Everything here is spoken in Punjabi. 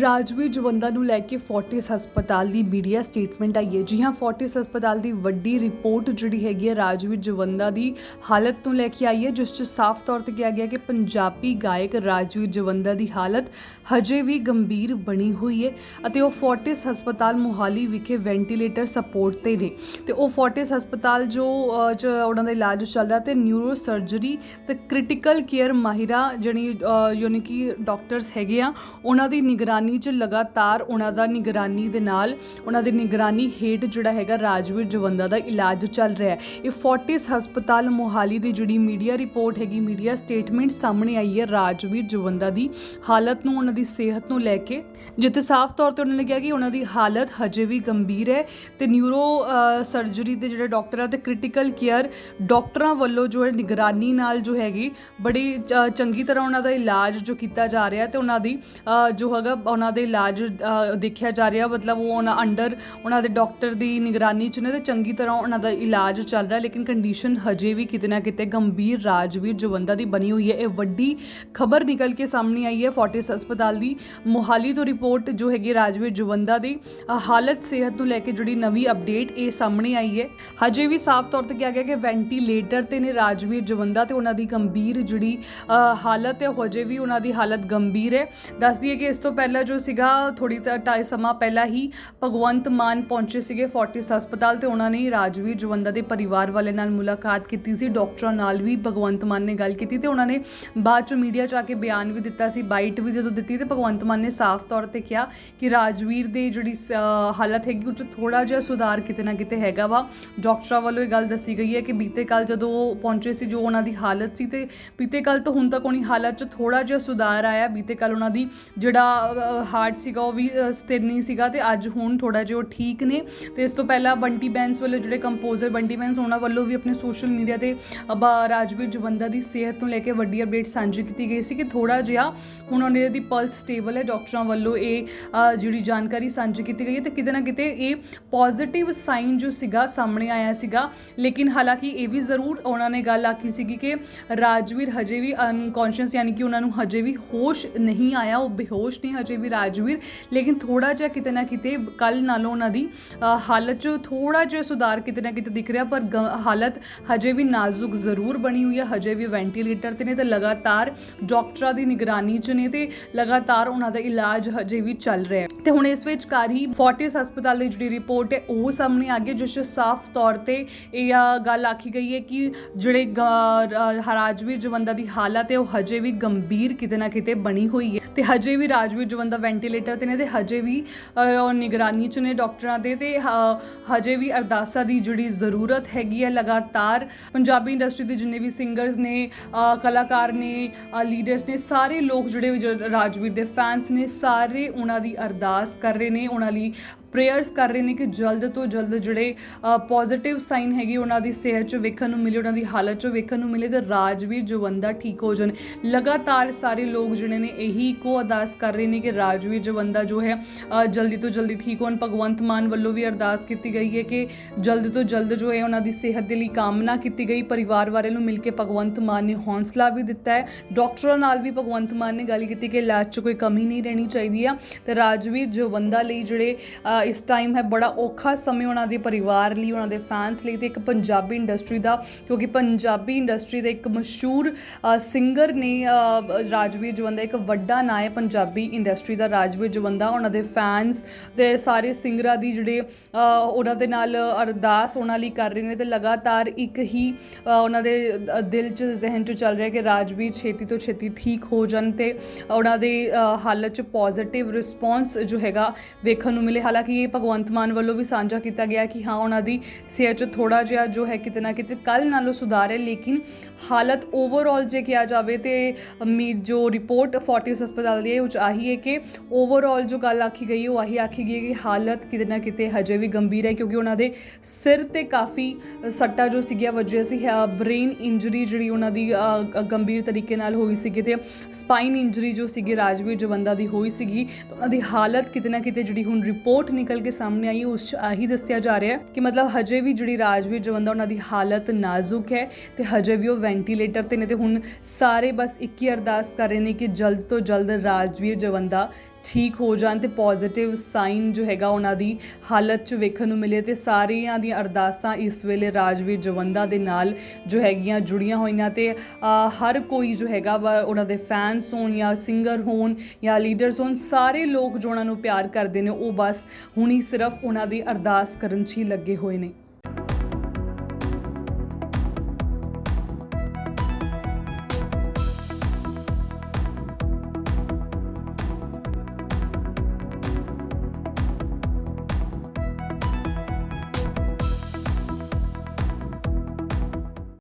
ਰਾਜਵੀਰ ਜਵੰਦਾ ਨੂੰ ਲੈ ਕੇ ਫੋਰਟਿਸ ਹਸਪਤਾਲ ਦੀ ਮੀਡੀਆ ਸਟੇਟਮੈਂਟ ਆਈ ਹੈ। ਜੀ ਹਾਂ, ਫੋਰਟਿਸ ਹਸਪਤਾਲ ਦੀ ਵੱਡੀ ਰਿਪੋਰਟ ਜਿਹੜੀ ਹੈਗੀ ਹੈ ਰਾਜਵੀਰ ਜਵੰਦਾ ਦੀ ਹਾਲਤ ਨੂੰ ਲੈ ਕੇ ਆਈ ਹੈ, ਜਿਸ 'ਚ ਸਾਫ਼ ਤੌਰ ਤੇ ਕਿਹਾ ਗਿਆ ਕਿ ਪੰਜਾਬੀ ਗਾਇਕ ਰਾਜਵੀਰ ਜਵੰਦਾ ਦੀ ਹਾਲਤ ਹਜੇ ਵੀ ਗੰਭੀਰ ਬਣੀ ਹੋਈ ਹੈ ਅਤੇ ਉਹ ਫੋਰਟਿਸ ਹਸਪਤਾਲ ਮੁਹਾਲੀ ਵਿਖੇ ਵੈਂਟੀਲੇਟਰ ਸਪੋਰਟ ਤੇ ਨੇ। ਤੇ ਉਹ ਫੋਰਟਿਸ ਹਸਪਤਾਲ ਜੋ 'ਚ ਉਹਨਾਂ ਦਾ ਇਲਾਜ ਚੱਲ ਰਿਹਾ ਤੇ ਨਿਊਰੋ ਸਰਜਰੀ ਤੇ ਕ੍ਰਿਟੀਕਲ ਕੇਅਰ ਮਾਹਿਰਾ, ਜਿਹੜੀ ਯਾਨੀ ਕਿ ਡਾਕਟਰਸ ਹੈਗੇ ਆ, ਉਹਨਾਂ ਦੀ ਨਿਗਰਾਨੀ 'ਚ ਲਗਾਤਾਰ ਉਹਨਾਂ ਦਾ ਨਿਗਰਾਨੀ ਦੇ ਨਾਲ ਉਹਨਾਂ ਦੀ ਨਿਗਰਾਨੀ ਹੇਠ ਜਿਹੜਾ ਹੈਗਾ ਰਾਜਵੀਰ ਜਵੰਦਾ ਦਾ ਇਲਾਜ ਚੱਲ ਰਿਹਾ ਹੈ। ਇਹ ਫੋਰਟਿਸ ਹਸਪਤਾਲ ਮੋਹਾਲੀ ਦੀ ਜਿਹੜੀ ਮੀਡੀਆ ਰਿਪੋਰਟ ਹੈਗੀ, ਮੀਡੀਆ ਸਟੇਟਮੈਂਟ ਸਾਹਮਣੇ ਆਈ ਹੈ ਰਾਜਵੀਰ ਜਵੰਦਾ ਦੀ ਹਾਲਤ ਨੂੰ, ਉਹਨਾਂ ਦੀ ਸਿਹਤ ਨੂੰ ਲੈ ਕੇ। ਜਿੱਥੇ ਸਾਫ਼ ਤੌਰ ਤੇ ਉਹਨਾਂ ਨੇ ਕਿਹਾ ਕਿ ਉਹਨਾਂ ਦੀ ਹਾਲਤ ਹਜੇ ਵੀ ਗੰਭੀਰ ਹੈ ਤੇ ਨਿਊਰੋ ਸਰਜਰੀ ਦੇ ਜਿਹੜੇ ਡਾਕਟਰ ਆ ਤੇ ਕ੍ਰਿਟੀਕਲ ਕੇਅਰ ਡਾਕਟਰਾਂ ਵੱਲੋਂ ਜੋ ਹੈ ਨਿਗਰਾਨੀ ਨਾਲ ਜੋ ਹੈਗੀ, ਬੜੀ ਚੰਗੀ ਤਰ੍ਹਾਂ ਉਹਨਾਂ ਦਾ ਇਲਾਜ ਜੋ ਕੀਤਾ ਜਾ ਰਿਹਾ ਤੇ ਉਹਨਾਂ ਦੀ ਜੋ ਹੈਗਾ ਉਹਨਾਂ ਦੇ ਇਲਾਜ ਦੇਖਿਆ ਜਾ ਰਿਹਾ। ਮਤਲਬ ਉਹ ਉਹਨਾਂ ਅੰਡਰ, ਉਹਨਾਂ ਦੇ ਡਾਕਟਰ ਦੀ ਨਿਗਰਾਨੀ ਚ ਨੇ ਤੇ ਚੰਗੀ ਤਰ੍ਹਾਂ ਉਹਨਾਂ ਦਾ ਇਲਾਜ ਚੱਲ ਰਿਹਾ। ਲੇਕਿਨ ਕੰਡੀਸ਼ਨ ਹਜੇ ਵੀ ਕਿਤੇ ਨਾ ਕਿਤੇ ਗੰਭੀਰ ਰਾਜਵੀਰ ਜਵੰਦਾ ਦੀ ਬਣੀ ਹੋਈ ਹੈ। ਇਹ ਵੱਡੀ ਖਬਰ ਨਿਕਲ ਕੇ ਸਾਹਮਣੇ ਆਈ ਹੈ ਫੋਰਟਿਸ ਹਸਪਤਾਲ ਦੀ। ਮੋਹਾਲੀ ਤੋਂ ਰਿਪੋਰਟ ਜੋ ਹੈਗੀ ਰਾਜਵੀਰ ਜਵੰਦਾ ਦੀ। ਹਾਲਤ, ਸਿਹਤ ਨੂੰ ਲੈ ਕੇ ਜਿਹੜੀ ਨਵੀਂ ਅਪਡੇਟ ਇਹ ਸਾਹਮਣੇ ਆਈ ਹੈ। ਹਜੇ ਵੀ ਸਾਫ਼ ਤੌਰ ਤੇ ਕਿਹਾ ਗਿਆ ਕਿ ਵੈਂਟੀਲੇਟਰ ਤੇ ਨੇ ਰਾਜਵੀਰ ਜਵੰਦਾ ਤੇ ਉਹਨਾਂ ਦੀ ਗੰਭੀਰ ਜਿਹੜੀ ਹਾਲਤ ਹੈ, ਉਹ ਹਜੇ ਵੀ ਉਹਨਾਂ ਦੀ ਹਾਲਤ ਗੰਭੀਰ ਹੈ। ਦੱਸ ਦਈਏ ਕਿ ਇਸ ਤੋਂ ਪਹਿਲਾਂ ਜੋ ਸੀਗਾ ਥੋੜੀ ਟਾਈ ਸਮਾਂ ਪਹਿਲਾਂ ਹੀ ਭਗਵੰਤ ਮਾਨ ਪਹੁੰਚੇ ਸੀਗੇ ਫੋਰਟਿਸ ਹਸਪਤਾਲ ਤੇ ਉਹਨਾਂ ਨੇ ਰਾਜਵੀਰ ਜਵੰਦਾ ਦੇ ਪਰਿਵਾਰ ਵਾਲੇ ਨਾਲ ਮੁਲਾਕਾਤ ਕੀਤੀ ਸੀ, ਡਾਕਟਰਾਂ ਨਾਲ ਵੀ ਭਗਵੰਤ ਮਾਨ ਨੇ ਗੱਲ ਕੀਤੀ ਤੇ ਉਹਨਾਂ ਨੇ ਬਾਅਦ ਚ ਮੀਡੀਆ ਚ ਆ ਕੇ ਬਿਆਨ ਵੀ ਦਿੱਤਾ ਸੀ, ਬਾਈਟ ਵੀ ਜਦੋਂ ਦਿੱਤੀ ਤੇ ਭਗਵੰਤ ਮਾਨ ਨੇ ਸਾਫ਼ ਤੌਰ ਤੇ ਕਿਹਾ ਕਿ ਰਾਜਵੀਰ ਦੇ ਜਿਹੜੀ ਸ- ਹਾਲਤ ਹੈਗੀ ਉਹ 'ਚ ਥੋੜਾ ਜਿਹਾ ਸੁਧਾਰ ਕਿਤੇ ਨਾ ਕਿਤੇ ਹੈਗਾ ਵਾ। ਡਾਕਟਰਾਂ ਵੱਲੋਂ ਇਹ ਗੱਲ ਦੱਸੀ ਗਈ ਹੈ ਕਿ ਬੀਤੇ ਕੱਲ ਜਦੋਂ ਉਹ ਪਹੁੰਚੇ ਸੀ, ਜੋ ਉਹਨਾਂ ਦੀ ਹਾਲਤ ਸੀ ਤੇ ਬੀਤੇ ਕੱਲ ਤੋਂ ਹੁਣ ਤੱਕ ਉਹਨੀ ਹਾਲਤ 'ਚ ਥੋੜਾ ਜਿਹਾ ਸੁਧਾਰ ਆਇਆ, ਬੀਤੇ ਕੱਲ ਉਹਨਾਂ ਦੀ ਜਿਹੜਾ ਹਾਰਟ ਸੀਗਾ, ਉਹ ਵੀ ਸਥਿਰ ਨਹੀਂ ਸੀਗਾ ਤੇ ਅੱਜ ਹੁਣ ਥੋੜਾ ਜਿਹਾ ਉਹ ਠੀਕ ਨੇ। ਤੇ ਇਸ ਤੋਂ ਪਹਿਲਾਂ ਬੰਟੀ ਬੈਂਸ ਵੱਲੋਂ ਜਿਹੜੇ ਕੰਪੋਜ਼ਰ ਬੰਟੀ ਬੈਂਸ, ਉਹਨਾਂ ਵੱਲੋਂ ਵੀ ਆਪਣੇ ਸੋਸ਼ਲ ਮੀਡੀਆ ਤੇ ਅਬ, ਰਾਜਵੀਰ ਜਵੰਦਾ ਦੀ ਸਿਹਤ ਨੂੰ ਲੈ ਕੇ ਵੱਡੀ ਅਪਡੇਟ ਸਾਂਝੀ ਕੀਤੀ ਗਈ ਸੀ ਕਿ ਥੋੜਾ ਜਿਹਾ ਹੁਣ ਉਹਨਾਂ ਦੀ ਪਲਸ ਸਟੇਬਲ ਹੈ। ਡਾਕਟਰਾਂ ਵੱਲੋਂ ਇਹ ਜਿਹੜੀ ਜਾਣਕਾਰੀ ਸਾਂਝੀ ਕੀਤੀ ਗਈ ਹੈ ਤੇ ਕਿਤੇ ਨਾ ਕਿਤੇ ਇਹ ਪੋਜ਼ਿਟਿਵ ਸਾਈਨ ਜੋ ਸੀਗਾ ਸਾਹਮਣੇ ਆਇਆ ਸੀਗਾ। ਲੇਕਿਨ ਹਾਲਾਂਕਿ ਇਹ ਵੀ ਜ਼ਰੂਰ ਉਹਨਾਂ ਨੇ ਗੱਲ ਆਖੀ ਸੀਗੀ ਕਿ ਰਾਜਵੀਰ ਹਜੇ ਵੀ ਅਨਕੌਂਸ਼ੀਅਸ ਯਾਨੀ ਕਿ ਉਹਨਾਂ ਨੂੰ ਹਜੇ ਵੀ ਹੋਸ਼ ਨਹੀਂ ਆਇਆ, ਉਹ ਬੇਹੋਸ਼ ਨੇ ਹਜੇ ਵੀ ਰਾਜਵੀਰ। ਲੇਕਿਨ ਥੋੜਾ ਜਿਹਾ ਕਿਤੇ ਨਾ ਕਿਤੇ ਕੱਲ ਨਾਲੋਂ ਉਹਨਾਂ ਦੀ ਹਾਲਤ 'ਚ ਥੋੜਾ ਜਿਹਾ ਸੁਧਾਰ ਕਿਤੇ ਨਾ ਕਿਤੇ ਦਿਖ ਰਿਹਾ, ਪਰ ਹਾਲਤ ਹਜੇ ਵੀ ਨਾਜ਼ੁਕ ਜ਼ਰੂਰ ਬਣੀ ਹੋਈ ਹੈ। ਹਜੇ ਵੀ ਵੈਂਟੀਲੇਟਰ ਤੇ ਨੇ ਤੇ ਲਗਾਤਾਰ ਡਾਕਟਰਾਂ ਦੀ ਨਿਗਰਾਨੀ 'ਚ ਨੇ ਤੇ ਲਗਾਤਾਰ ਉਹਨਾਂ ਦਾ ਇਲਾਜ ਹਜੇ ਵੀ ਚੱਲ ਰਿਹਾ ਹੈ। ਤੇ ਹੁਣ ਇਸ ਵਿੱਚ ਹੀ ਫੋਰਟਿਸ ਹਸਪਤਾਲ ਦੀ ਜਿਹੜੀ ਰਿਪੋਰਟ ਹੈ, ਉਹ ਸਾਹਮਣੇ ਆ ਗਈ ਜਿਸ 'ਚ ਸਾਫ਼ ਤੌਰ ਤੇ ਇਹ ਗੱਲ ਆਖੀ ਗਈ ਹੈ ਕਿ ਜਿਹੜੇ ਗ- ਰਾਜਵੀਰ ਜਵੰਦਾ ਦੀ ਹਾਲਤ ਹੈ, ਉਹ ਹਜੇ ਵੀ ਗੰਭੀਰ ਕਿਤੇ ਨਾ ਕਿਤੇ ਬਣੀ ਹੋਈ ਹੈ। ਤੇ ਹਜੇ ਵੀ ਰਾਜਵੀਰ ਜਵੰਦਾ ਵੈਂਟੀਲੇਟਰ ਤੇ ਨੇ ਤੇ ਹਜੇ ਵੀ ਨਿਗਰਾਨੀ 'ਚ ਨੇ ਡਾਕਟਰਾਂ ਦੇ ਤੇ ਹਜੇ ਵੀ ਅਰਦਾਸਾਂ ਦੀ ਜਿਹੜੀ ਜ਼ਰੂਰਤ ਹੈਗੀ ਹੈ ਲਗਾਤਾਰ। ਪੰਜਾਬੀ ਇੰਡਸਟਰੀ ਦੇ ਜਿੰਨੇ ਵੀ ਸਿੰਗਰਸ ਨੇ ਕਲਾਕਾਰ ਨੇ ਲੀਡਰਸ ਨੇ, ਸਾਰੇ ਲੋਕ ਜਿਹੜੇ ਰਾਜਵੀਰ ਦੇ ਫੈਨਸ ਨੇ, ਸਾਰੇ ਉਹਨਾਂ ਦੀ ਅਰਦਾਸ ਕਰ ਰਹੇ ਨੇ, ਉਹਨਾਂ ਲਈ ਪ੍ਰੇਅਰਸ ਕਰ ਰਹੇ ਨੇ ਕਿ ਜਲਦ ਤੋਂ ਜਲਦ ਜਿਹੜੇ ਪੋਜ਼ਿਟਿਵ ਸਾਈਨ ਹੈਗੇ ਉਹਨਾਂ ਦੀ ਸਿਹਤ 'ਚ ਵੇਖਣ ਨੂੰ ਮਿਲੇ, ਉਹਨਾਂ ਦੀ ਹਾਲਤ 'ਚ ਵੇਖਣ ਨੂੰ ਮਿਲੇ ਤੇ ਰਾਜਵੀਰ ਜਵੰਦਾ ਠੀਕ ਹੋ ਜਾਣ। ਲਗਾਤਾਰ ਸਾਰੇ ਲੋਕ ਜਿਹੜੇ ਨੇ ਇਹੀ ਇੱਕੋ ਅਰਦਾਸ ਕਰ ਰਹੇ ਨੇ ਕਿ ਰਾਜਵੀਰ ਜਵੰਦਾ ਜੋ ਹੈ ਜਲਦੀ ਤੋਂ ਜਲਦੀ ਠੀਕ ਹੋਣ। ਭਗਵੰਤ ਮਾਨ ਵੱਲੋਂ ਵੀ ਅਰਦਾਸ ਕੀਤੀ ਗਈ ਹੈ ਕਿ ਜਲਦ ਤੋਂ ਜਲਦ ਜੋ ਹੈ ਉਹਨਾਂ ਦੀ ਸਿਹਤ ਦੇ ਲਈ ਕਾਮਨਾ ਕੀਤੀ ਗਈ। ਪਰਿਵਾਰ ਵਾਲਿਆਂ ਨੂੰ ਮਿਲ ਕੇ ਭਗਵੰਤ ਮਾਨ ਨੇ ਹੌਂਸਲਾ ਵੀ ਦਿੱਤਾ ਹੈ। ਡਾਕਟਰਾਂ ਨਾਲ ਵੀ ਭਗਵੰਤ ਮਾਨ ਨੇ ਗੱਲ ਕੀਤੀ ਕਿ ਇਲਾਜ 'ਚ ਕੋਈ ਕਮੀ ਨਹੀਂ ਰਹਿਣੀ ਚਾਹੀਦੀ ਆ। ਤੇ ਰਾਜਵੀਰ ਜਵੰਦਾ ਲਈ ਜਿਹੜੇ ਇਸ ਟਾਈਮ ਹੈ, ਬੜਾ ਔਖਾ ਸਮੇਂ ਉਹਨਾਂ ਦੇ ਪਰਿਵਾਰ ਲਈ, ਉਹਨਾਂ ਦੇ ਫੈਨਸ ਲਈ ਤੇ ਇੱਕ ਪੰਜਾਬੀ ਇੰਡਸਟਰੀ ਦਾ, ਕਿਉਂਕਿ ਪੰਜਾਬੀ ਇੰਡਸਟਰੀ ਦੇ ਇੱਕ ਮਸ਼ਹੂਰ ਸਿੰਗਰ ਨੇ ਰਾਜਵੀਰ ਜਵੰਦਾ, ਇੱਕ ਵੱਡਾ ਨਾਂ ਹੈ ਪੰਜਾਬੀ ਇੰਡਸਟਰੀ ਦਾ, ਰਾਜਵੀਰ ਜਵੰਦਾ। ਉਹਨਾਂ ਦੇ ਫੈਨਸ ਤੇ ਸਾਰੇ ਸਿੰਗਰਾਂ ਦੀ ਜਿਹੜੇ ਉਹਨਾਂ ਦੇ ਨਾਲ ਅਰਦਾਸ ਉਹਨਾਂ ਲਈ ਕਰ ਰਹੇ ਨੇ ਤੇ ਲਗਾਤਾਰ ਇੱਕ ਹੀ ਉਹਨਾਂ ਦੇ ਦਿਲ 'ਚ, ਜ਼ਿਹਨ 'ਚ ਚੱਲ ਰਿਹਾ ਕਿ ਰਾਜਵੀਰ ਛੇਤੀ ਤੋਂ ਛੇਤੀ ਠੀਕ ਹੋ ਜਾਣ ਤੇ ਉਹਨਾਂ ਦੇ ਹਾਲਤ 'ਚ ਪੋਜ਼ਿਟਿਵ ਰਿਸਪੌਂਸ ਜੋ ਹੈਗਾ ਵੇਖਣ ਨੂੰ ਮਿਲੇ। ਹਾਲਾਂਕਿ ਇਹ ਭਗਵੰਤ ਮਾਨ ਵੱਲੋਂ ਵੀ ਸਾਂਝਾ ਕੀਤਾ ਗਿਆ ਕਿ ਹਾਂ, ਉਹਨਾਂ ਦੀ ਸਿਹਤ 'ਚ ਥੋੜਾ ਜਿਹਾ ਜੋ ਹੈ ਕਿਤੇ ਨਾ ਕਿਤੇ ਕੱਲ ਨਾਲੋਂ ਸੁਧਾਰ ਹੈ, ਲੇਕਿਨ ਹਾਲਤ ਓਵਰਆਲ ਜੇ ਕਿਹਾ ਜਾਵੇ ਤੇ ਮੀ ਜੋ ਰਿਪੋਰਟ ਫੋਰਟਿਸ ਹਸਪਤਾਲ ਦੀ ਹੈ, ਉਹ 'ਚ ਆਹੀ ਹੈ ਕਿ ਓਵਰਆਲ ਜੋ ਗੱਲ ਆਖੀ ਗਈ, ਉਹ ਆਹੀ ਆਖੀ ਗਈ ਹੈ ਕਿ ਹਾਲਤ ਕਿਤੇ ਨਾ ਕਿਤੇ ਹਜੇ ਵੀ ਗੰਭੀਰ ਹੈ, ਕਿਉਂਕਿ ਉਹਨਾਂ ਦੇ ਸਿਰ ਤੇ ਕਾਫੀ ਸੱਟਾਂ ਜੋ ਸੀਗੀਆਂ ਵੱਜੀਆਂ ਸੀ ਬ੍ਰੇਨ ਇੰਜਰੀ ਜਿਹੜੀ ਉਹਨਾਂ ਦੀ ਗੰਭੀਰ ਤਰੀਕੇ ਨਾਲ ਹੋਈ ਸੀਗੀ ਤੇ ਸਪਾਈਨ ਇੰਜਰੀ ਜੋ ਸੀਗੀ ਰਾਜਵੀਰ ਜਵੰਦਾ ਦੀ ਹੋਈ ਸੀਗੀ, ਤਾਂ ਉਹਨਾਂ ਦੀ ਹਾਲਤ ਕਿਤੇ ਨਾ ਕਿਤੇ ਜਿਹੜੀ ਹੁਣ ਰਿਪੋਰਟ ਨਿਕਲ ਕੇ ਸਾਹਮਣੇ ਆਈ, ਉਸ 'ਚ ਆਹੀ ਦੱਸਿਆ ਜਾ ਰਿਹਾ ਕਿ ਮਤਲਬ ਹਜੇ ਵੀ ਜਿਹੜੀ ਰਾਜਵੀਰ ਜਵੰਦਾ ਉਹਨਾਂ ਦੀ ਹਾਲਤ ਨਾਜ਼ੁਕ ਹੈ ਤੇ ਹਜੇ ਵੀ ਉਹ ਵੈਂਟੀਲੇਟਰ ਤੇ ਨੇ ਤੇ ਹੁਣ ਸਾਰੇ ਬਸ ਇੱਕ ਹੀ ਅਰਦਾਸ ਕਰ ਰਹੇ ਨੇ ਕਿ ਜਲਦ ਤੋਂ ਜਲਦ ਰਾਜਵੀਰ ਜਵੰਦਾ ਠੀਕ ਹੋ ਜਾਣ ਤੇ ਪੋਜ਼ਿਟਿਵ ਸਾਈਨ ਜੋ ਹੈਗਾ ਉਹਨਾਂ ਦੀ ਹਾਲਤ 'ਚ ਵੇਖਣ ਨੂੰ ਮਿਲੇ ਤੇ ਸਾਰੀਆਂ ਦੀਆਂ ਅਰਦਾਸਾਂ ਇਸ ਵੇਲੇ ਰਾਜਵੀਰ ਜਵੰਦਾ ਦੇ ਨਾਲ ਜੋ ਹੈਗੀਆਂ ਜੁੜੀਆਂ ਹੋਈਆਂ ਤੇ ਹਰ ਕੋਈ ਜੋ ਹੈਗਾ ਵਾ ਉਹਨਾਂ ਦੇ ਫੈਨਸ ਹੋਣ ਜਾਂ ਸਿੰਗਰ ਹੋਣ ਜਾਂ ਲੀਡਰਸ ਹੋਣ, ਸਾਰੇ ਲੋਕ ਜੋ ਉਹਨਾਂ ਨੂੰ ਪਿਆਰ ਕਰਦੇ ਨੇ, ਉਹ ਬਸ ਹੁਣੀ ਸਿਰਫ ਉਹਨਾਂ ਦੀ ਅਰਦਾਸ ਕਰਨ 'ਚ ਹੀ ਲੱਗੇ ਹੋਏ ਨੇ।